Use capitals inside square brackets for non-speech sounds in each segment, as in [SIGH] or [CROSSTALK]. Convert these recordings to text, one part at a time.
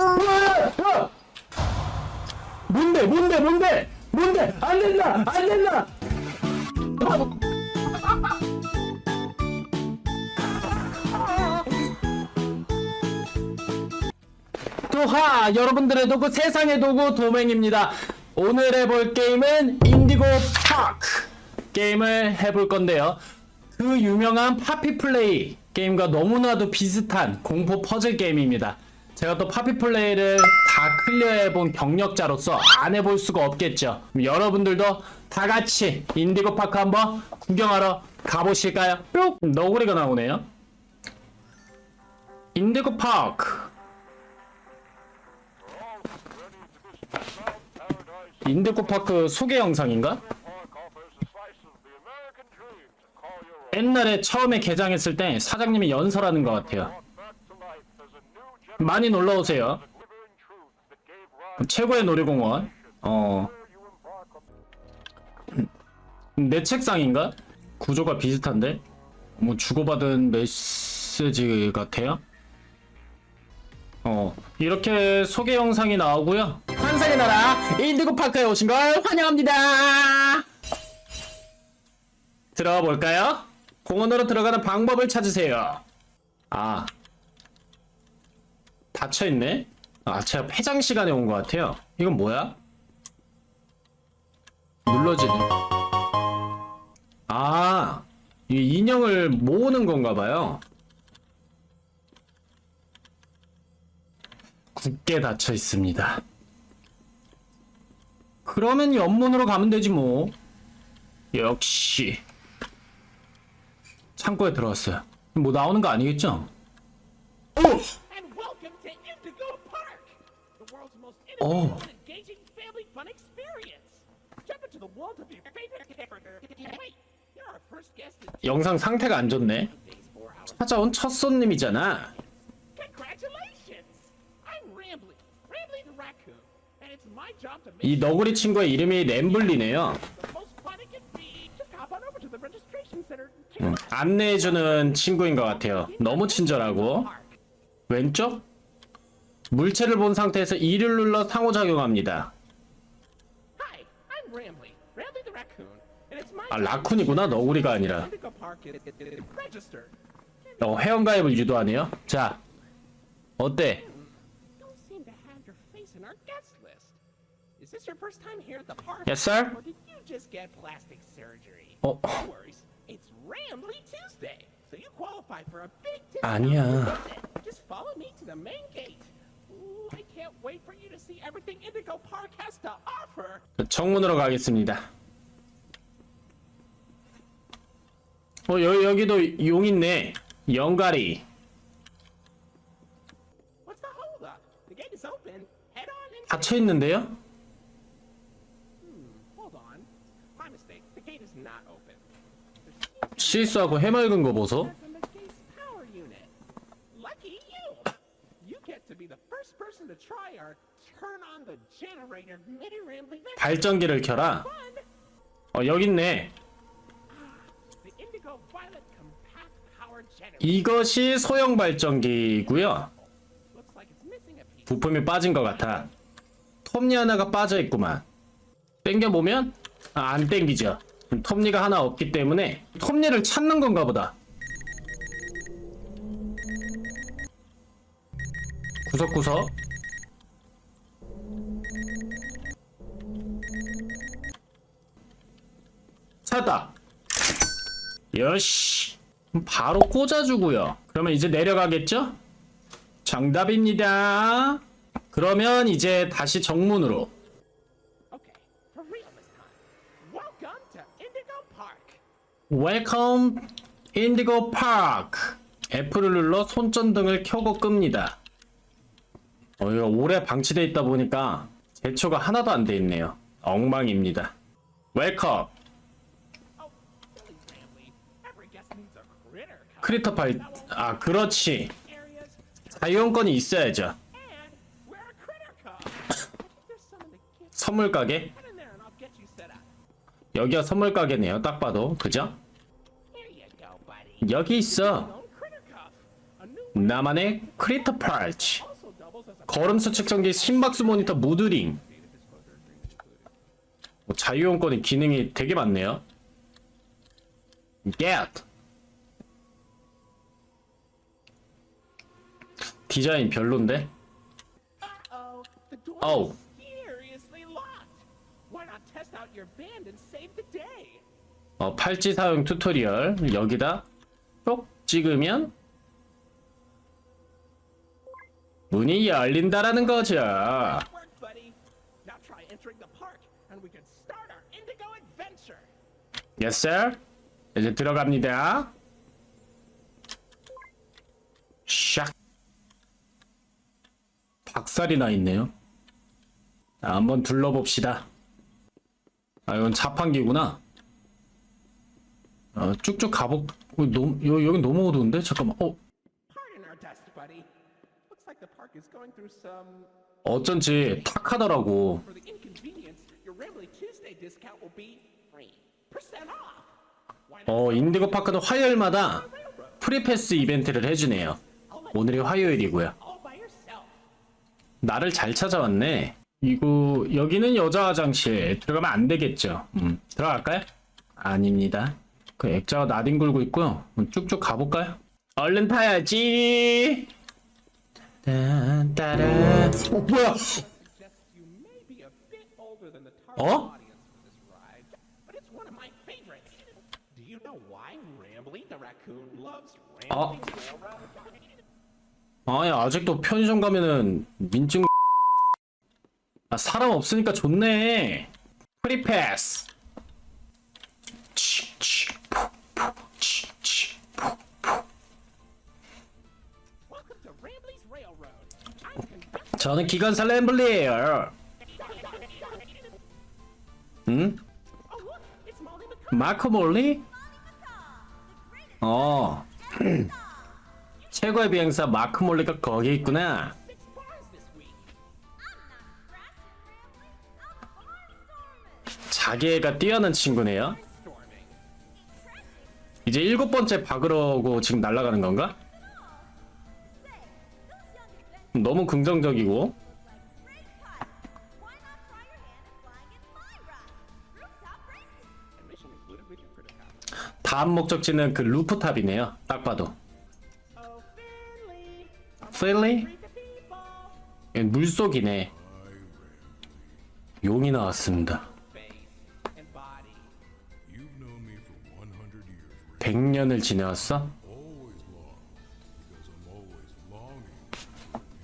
야! 뭔데 뭔데 뭔데? 뭔데? 안 된다 안 된다! 또하 여러분들의 도구 세상의 도구 도맹입니다. 오늘 해볼 게임은 인디고 파크 게임을 해볼 건데요. 그 유명한 파피 플레이 게임과 너무나도 비슷한 공포 퍼즐 게임입니다 제가 또 파피 플레이를 다 클리어해본 경력자로서 안 해볼 수가 없겠죠 여러분들도 다 같이 인디고 파크 한번 구경하러 가보실까요? 뿅! 너구리가 나오네요 인디고 파크 인디고 파크 소개 영상인가? 옛날에 처음에 개장했을 때 사장님이 연설하는 것 같아요. 많이 놀러 오세요. 최고의 놀이공원. 어. 내 책상인가? 구조가 비슷한데? 뭐 주고받은 메시지 같아요? 어. 이렇게 소개 영상이 나오고요. 환상의 나라 인디고 파크에 오신 걸 환영합니다. 들어가 볼까요? 공원으로 들어가는 방법을 찾으세요. 아. 닫혀있네? 아, 제가 폐장 시간에 온 것 같아요. 이건 뭐야? 눌러지네. 아. 이 인형을 모으는 건가 봐요. 굳게 닫혀 있습니다. 그러면 옆문으로 가면 되지 뭐. 역시. 창고에 들어왔어요. 뭐 나오는 거 아니겠죠? and Oh. innovative and engaging family fun experience. Jump into the world of your favorite character. Wait, you're our first guest in 영상 상태가 안 좋네. today's four hours. 찾아온 첫 손님이잖아. Congratulations! I'm Rambly, Rambly the raccoon, and it's my job to make 이 너구리 친구의 이름이 램블리네요. the most fun it can be. Just hop on over to the registration center. 음, 안내해주는 친구인 것 같아요. 너무 친절하고. 왼쪽? 물체를 본 상태에서 이를 눌러 상호작용합니다. 아, 라쿤이구나. 너구리가 아니라. 어, 회원가입을 유도하네요. 자, 어때? Yes, sir. 어. 아니야. 정문으로 가겠습니다. 어, 여, 여기도 용 있네. 영가리. What's the holdup? The gate is open. Head on in. 닫혀 있는데요? Hold on. My mistake. The gate is not open. 실수하고 해맑은 거 보소. from the gate's power unit. Lucky you! You get to be the first person to try our turn on the generator mini rambling 발전기를 켜라. 어, 여기 있네. 이것이 소형 발전기고요. Piece. 부품이 빠진 것 같아. 톱니 하나가 빠져 있구만. 땡겨 보면 아, 안 땡기죠. 톱니가 하나 없기 때문에 톱니를 찾는 건가 보다. 구석구석. 찾았다. 여시. 바로 꽂아주고요. 그러면 이제 내려가겠죠? 정답입니다. 그러면 이제 다시 정문으로. Welcome Indigo. F를 눌러 손전등을 켜고 끕니다. 어, 이거 오래 방치돼 있다 보니까 제초가 하나도 안 돼 있네요. 엉망입니다. Oh, silly Rambly. Every guest needs a critter cover. 크리터 파일. 아, 그렇지. 자유용권이 있어야죠. 선물 가게. 여기가 선물 가게네요. 딱 봐도. 그죠? 여기 있어. 나만의 크리터 a 걸음수 측정기, 심박수 모니터, 무드링. 뭐 자유용권의 기능이 되게 많네요. Get. 디자인 별론데? Oh, Oh. day? 어, 팔찌 사용 튜토리얼 여기다 쏙 찍으면 문이 열린다라는 거죠. Yes, sir. 이제 들어갑니다. 샥. 박살이 나 있네요. 자, 한번 둘러봅시다. 아, 이건 자판기구나. 어, 쭉쭉 가보. 어, 너무, 여, 여기 너무 어두운데? 잠깐만. 어. 어쩐지. Why not? 어, 인디고 파크는 화요일마다 프리패스 이벤트를 해주네요. 오늘이 화요일이고요. 나를 잘 찾아왔네. 이거 여기는 여자 화장실 들어가면 안 되겠죠. 음, 들어갈까요? 아닙니다. 그 액자가 나뒹굴고 있고요. 음, 쭉쭉 가볼까요? 얼른 타야지. 따따라. 어 뭐야? Suggests you 아니 아직도 편의점 가면은 민증. 아 사람 없으니까 좋네. 프리패스. 저는 기관사 램블리에요. 응? Oh. 마크 몰리? 어. 최고의 비행사 마크 몰리가 거기 있구나. Six bars this week. 자기 애가 뛰어난 친구네요. 이제 일곱 번째 박으러고 지금 날아가는 건가? 너무 긍정적이고. 다음 목적지는 그 루프탑이네요. 딱 봐도. Oh. 얘 물속이네. 용이 나왔습니다. Face and body. You've known me for 100 years, Rick. 100년을 지내왔어?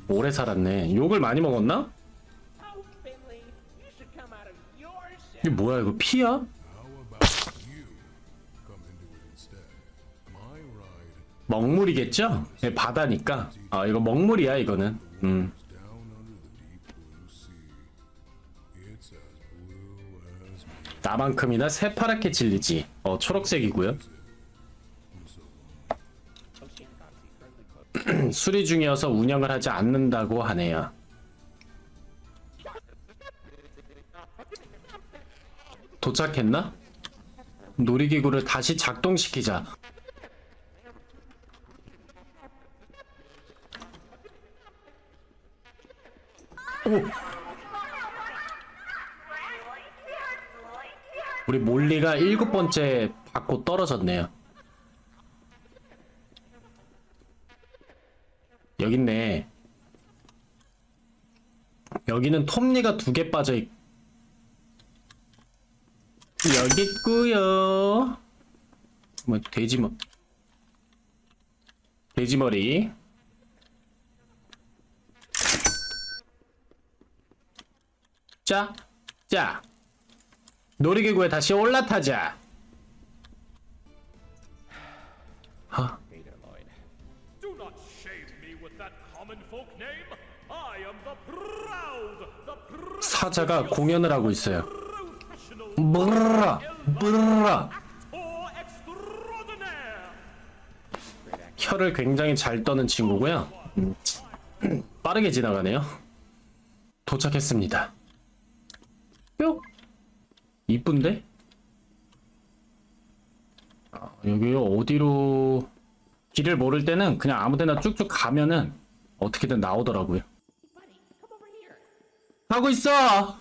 오래 살았네. 욕을 많이 먹었나? Oh. 이게 뭐야 이거 피야? 먹물이겠죠? 예, 바다니까. 아 이거 먹물이야 이거는. 음. 나만큼이나 새파랗게 질리지. 어 초록색이고요. [CLEARS THROAT] 수리 중이어서 운영을 하지 않는다고 하네요. 도착했나? 놀이기구를 다시 작동시키자. 오! 우리 몰리가 일곱 번째 받고 떨어졌네요. 여기 있네. 여기는 톱니가 두 개 빠져 있. 여기 있고요. 뭐 돼지 머 돼지 머리. 자, 자. 놀이기구에 다시 올라타자. 하. Gator Lloyd. Do not shame me with that common folk name. I am the proud, the 사자가 공연을 하고 있어요. professional 브르라. 혀를 굉장히 잘 떠는 친구고요. 음, 빠르게 지나가네요. 도착했습니다. 뿅. 이쁜데? 아, 여기 어디로 길을 모를 때는 그냥 아무 데나 쭉쭉 가면은 어떻게든 나오더라고요. 가고 있어.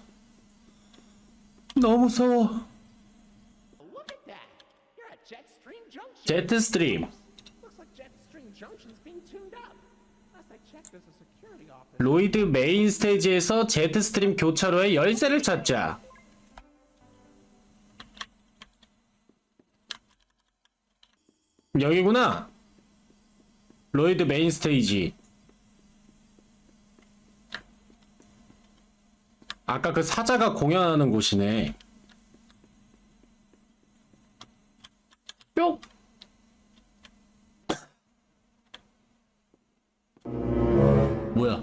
너무 무서워. Security office. 로이드 메인 스테이지에서 제트 스트림 교차로의 열쇠를 찾자. 여기구나. 로이드 메인 스테이지. 아까 그 사자가 공연하는 곳이네. 뿅! 뭐야?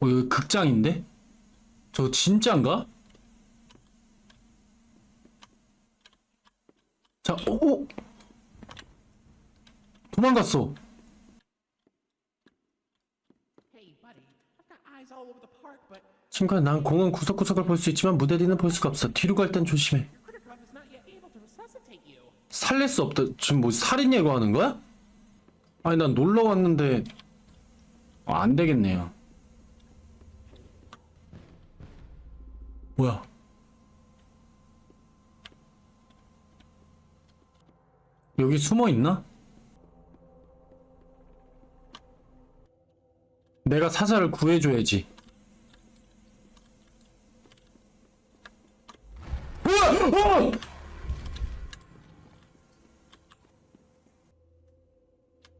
어, 여기 극장인데? 저 진짜인가? 자, 오! 오! 도망갔어. 친구야, 난 공원 구석구석을 볼 수 있지만 무대 뒤는 볼 수가 없어. 뒤로 갈 땐 조심해. 살릴 수 없다. 지금 뭐 살인 예고하는 거야? 아니, 난 놀러 왔는데 어, 안 되겠네요. 뭐야? 여기 숨어 있나? 내가 사자를 구해줘야지. 어!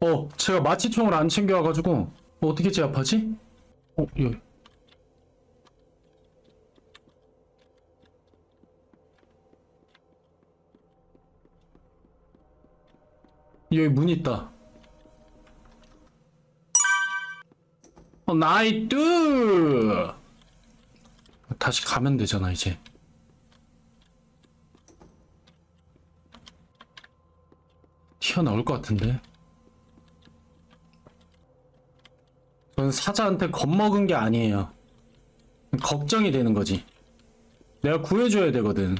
어, 제가 마취총을 안 챙겨와가지고 어, 어떻게 제압하지? 어, 여기. 여기 문 있다. 어, 나이뚜! 다시 가면 되잖아, 이제. 튀어나올 것 같은데. 저는 사자한테 겁먹은 게 아니에요. 걱정이 되는 거지. 내가 구해줘야 되거든.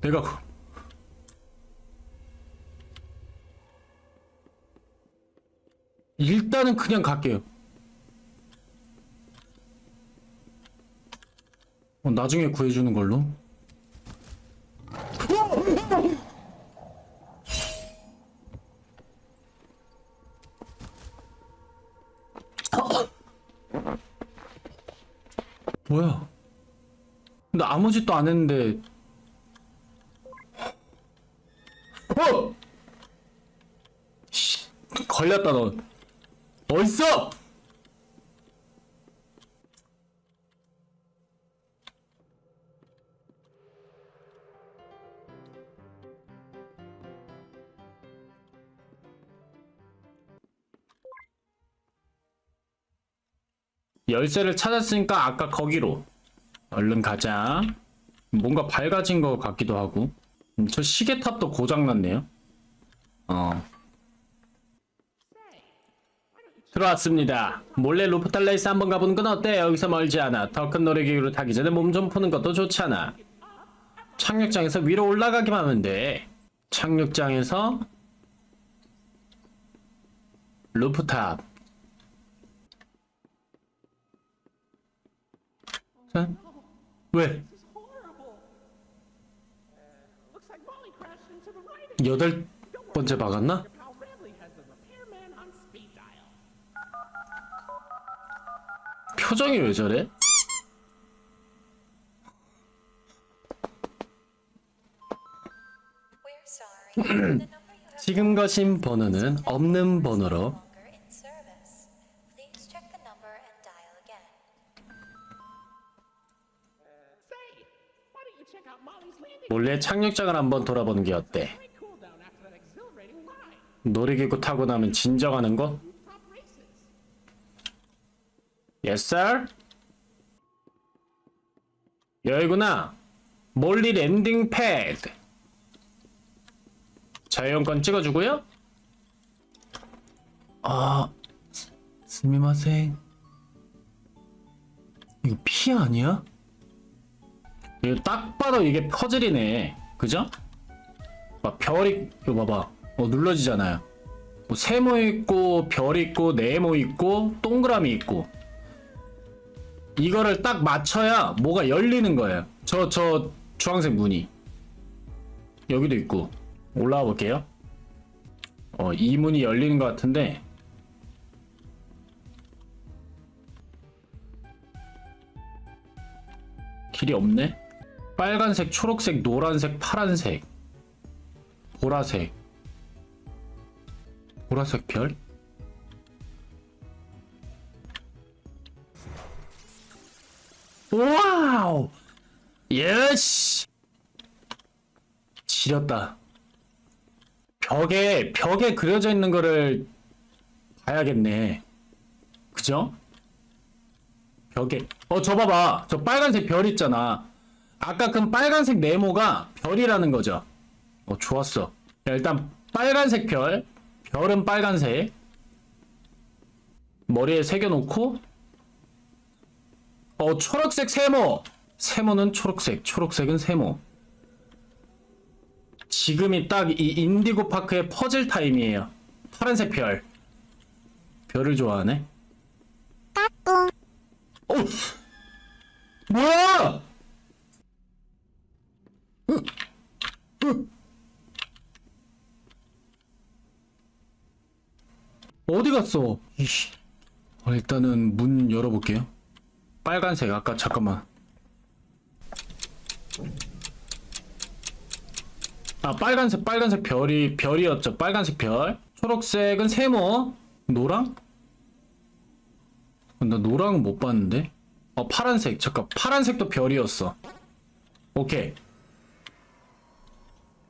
내가 구... 일단은 그냥 갈게요. 어, 나중에 구해주는 걸로. 뭐야? 나 아무 짓도 안 했는데. 어! 씨, 걸렸다 너. 어딨어? 열쇠를 찾았으니까 아까 거기로 얼른 가자. 뭔가 밝아진 것 같기도 하고. 음, 저 시계탑도 고장났네요. 어. 들어왔습니다. 몰래 루프탈레이스 한번 가보는 건 어때? 여기서 멀지 않아. 더 큰 놀이기구를 타기 전에 몸 좀 푸는 것도 좋잖아. 착륙장에서 위로 올라가기만 하면 돼. 착륙장에서 루프탑. 자, 왜? 여덟 번째 박았나? 표정이 왜 저래? 지금 거신 번호는 없는 번호로? 몰래 착륙장을 한번 돌아보는 게 어때? 놀이기구 타고 나면 진정하는 거? Yes, sir. 여기구나. 몰리 랜딩 패드. 자유용권 찍어주고요. 아, 스- 스미마셍. 이거 피 아니야? 이거 딱 봐도 이게 퍼즐이네. 그죠? 막 별이 이거 봐봐. 어 눌러지잖아요. 뭐 세모 있고 별 있고 네모 있고 동그라미 있고 이거를 딱 맞춰야 뭐가 열리는 거예요. 저 저 주황색 무늬 여기도 있고 올라와 볼게요. 어, 이 문이 열리는 것 같은데 길이 없네. 빨간색, 초록색, 노란색, 파란색, 보라색, 보라색 별? 와우! 예시! 지렸다. 벽에, 벽에 그려져 있는 거를 봐야겠네. 그죠? 벽에. 어, 저 봐봐. 저 빨간색 별 있잖아. 아까 그 빨간색 네모가 별이라는 거죠. 어, 좋았어. 자, 일단 빨간색 별. 별은 빨간색. 머리에 새겨놓고. 어, 초록색 세모. 세모는 초록색, 초록색은 세모. 지금이 딱 이 인디고 파크의 퍼즐 타임이에요. 파란색 별. 별을 좋아하네. 어! 뭐야! 으, 으. 어디 갔어? 이씨. 어, 일단은 문 열어볼게요. 빨간색 아까 잠깐만. 아 빨간색 빨간색 별이 별이었죠. 빨간색 별. 초록색은 세모. 노랑? 나 노랑은 못 봤는데. 어 파란색 잠깐 파란색도 별이었어. 오케이.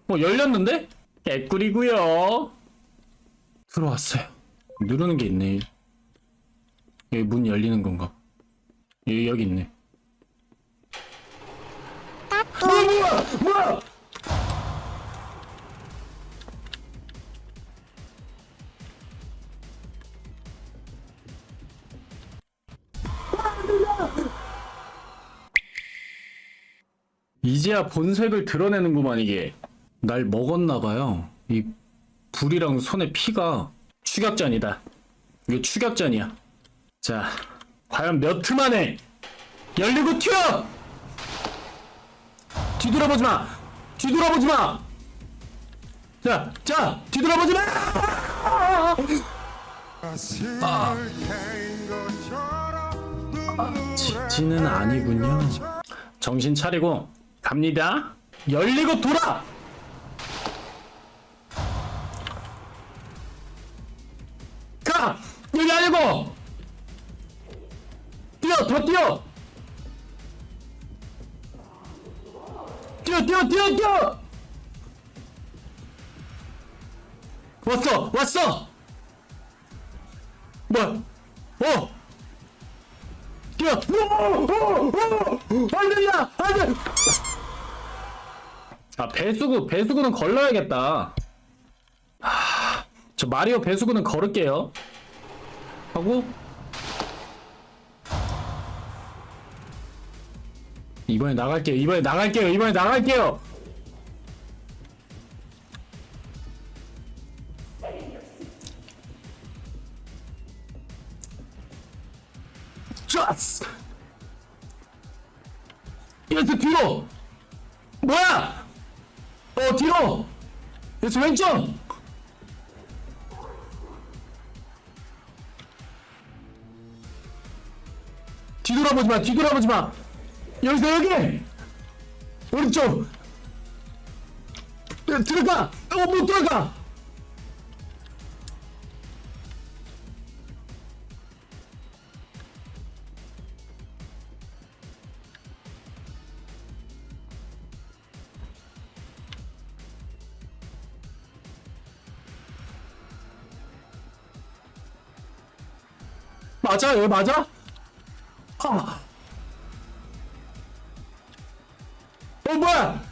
어 열렸는데? 개꿀이고요. 들어왔어요. 누르는 게 있네. 여기 문 열리는 건가? 여기 여기 있네. 어, 뭐야 뭐야? 이제야 본색을 드러내는구만 이게 날 먹었나봐요 이 불이랑 손에 피가 추격전이다 이거 추격전이야 자 과연 몇틈 안에 열리고 튀어! 뒤돌아보지 마! 뒤돌아보지 마! 자, 자, 뒤돌아보지마! 직진은 아니군요. 정신 차리고 갑니다. 열리고 돌아. 뛰어 왔어 왔어! 뭐야? 어! 뛰어! 오 오 오 안 된다 안 돼! 아 배수구 배수구는 걸러야겠다. 하, 저 마리오 배수구는 걸을게요. 하고 이번에 나갈게요 이번에 나갈게요 이번에 나갈게요 그래서 왼쪽 뒤돌아보지 마 뒤돌아보지 마. 여기서 여기! 오른쪽! 야, 들어가! 어못 들어가 맞아 여기 맞아? 아. 어 뭐야?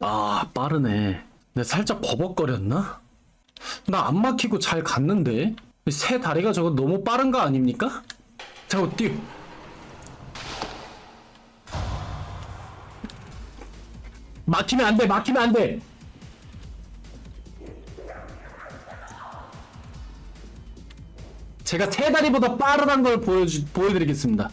아 빠르네. 내가 살짝 버벅거렸나? 나 안 막히고 잘 갔는데 새 다리가 저거 너무 빠른 거 아닙니까? 자고 뛰어 막히면 안 돼, 막히면 안 돼. 제가 세 다리보다 빠르단 걸 보여주, 보여드리겠습니다.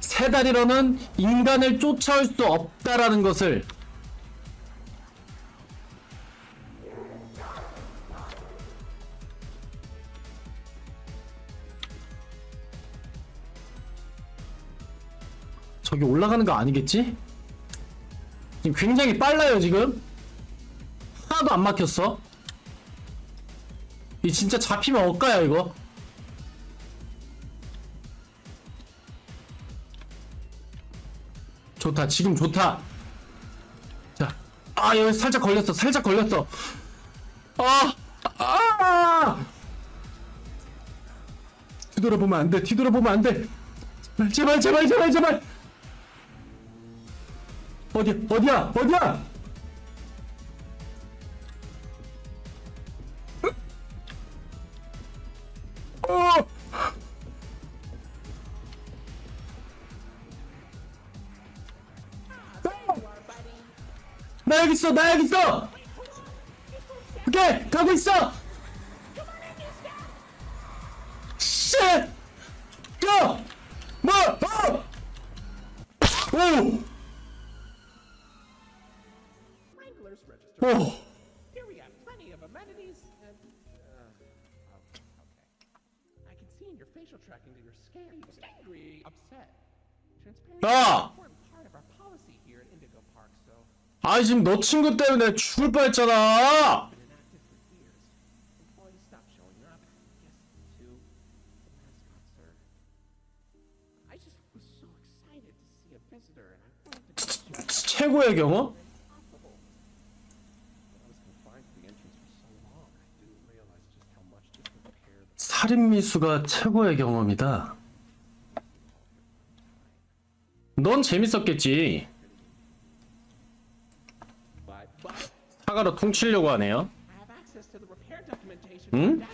세 다리로는 인간을 쫓아올 수 없다라는 것을 저기 올라가는 거 아니겠지? 지금 굉장히 빨라요 지금 하나도 안 막혔어 이 진짜 잡히면 억까야 이거 좋다 지금 좋다 자아 여기 살짝 걸렸어 살짝 걸렸어 아! 아! 뒤돌아보면 안돼 뒤돌아보면 안돼 제발 제발 제발 제발 어디 어디야? 어디야? 어! 나 여기 있어 나 여기 있어! 오케이 가고 있어 Wrangler's Register. 오! Here we have plenty of amenities and. Uh, okay. I can see in your facial tracking that you're scary, angry, upset. Transparency is Ah! an important part of our policy here at Indigo Park, so 아 지금 너 친구 때문에 죽을 뻔했잖아 been inactive for years. Employees stopped showing up. Yes, too. The mascot, sir. I just was so excited to see a visitor, and I wanted to 최고의 경험? possible. I was confined to the entrance for so long. I didn't realize just how much this would impair the 살인미수가 최고의 경험이다 넌 재밌었겠지 사과로 퉁치려고 하네요 Hmm?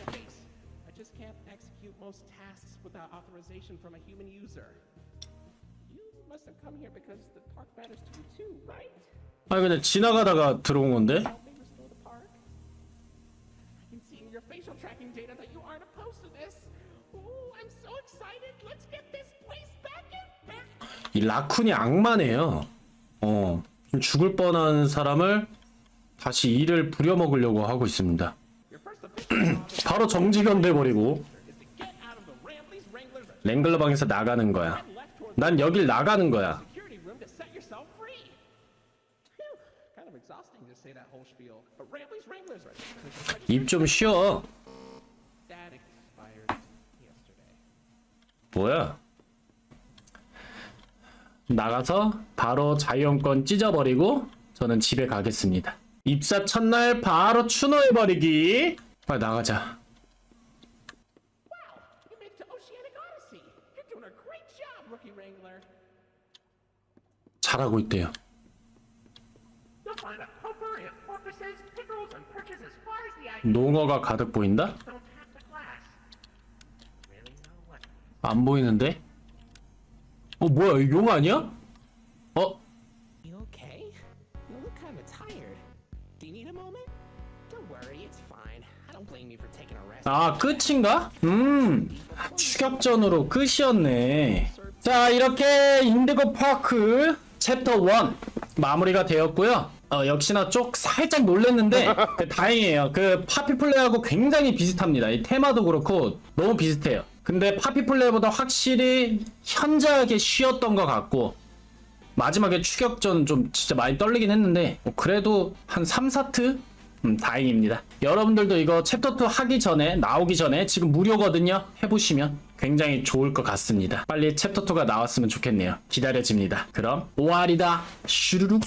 right? 아니 그냥 지나가다가 들어온 건데 facial tracking data that you aren't opposed to this. Ooh, I'm so excited. Let's get this place back in business. 이 라쿤이 악마네요 어 지금 죽을 뻔한 사람을 다시 일을 부려먹으려고 하고 있습니다 Your first official job 바로 정직원 돼버리고 is to get out of the Rambley's Wrangler's 랭글러 방에서 나가는 거야 and left toward 난 여길 나가는 거야 security room to set yourself free. Phew, kind of exhausting to say that whole spiel. But Rambley's Wranglers are 입 좀 쉬어. 뭐야 나가서 바로 자유형권 찢어버리고 저는 집에 가겠습니다 입사 첫날 바로 추노해버리기 빨리 나가자. 잘하고 있대요 농어가 가득 보인다? 안 보이는데? 어 뭐야 이거 용 아니야? 어? You okay? You look kind of tired. Do you need a moment? Don't worry, it's fine. I don't blame you for taking a rest. 아 끝인가? 음 추격전으로 끝이었네 자 이렇게 인디고 파크 챕터 1 마무리가 되었고요 어, 역시나 쪽 살짝 놀랬는데 [LAUGHS] 그, 다행이에요 그 파피플레이하고 굉장히 비슷합니다 이 테마도 그렇고 너무 비슷해요 근데 파피플레이보다 확실히 현저하게 쉬었던 것 같고 마지막에 추격전 좀 진짜 많이 떨리긴 했는데 뭐 그래도 한 3, 4트? 음, 다행입니다. 여러분들도 이거 챕터 2 하기 전에 나오기 전에 지금 무료거든요. 해보시면 굉장히 좋을 것 같습니다. 빨리 챕터 2가 나왔으면 좋겠네요. 기다려집니다. 그럼 오알이다 슈루룩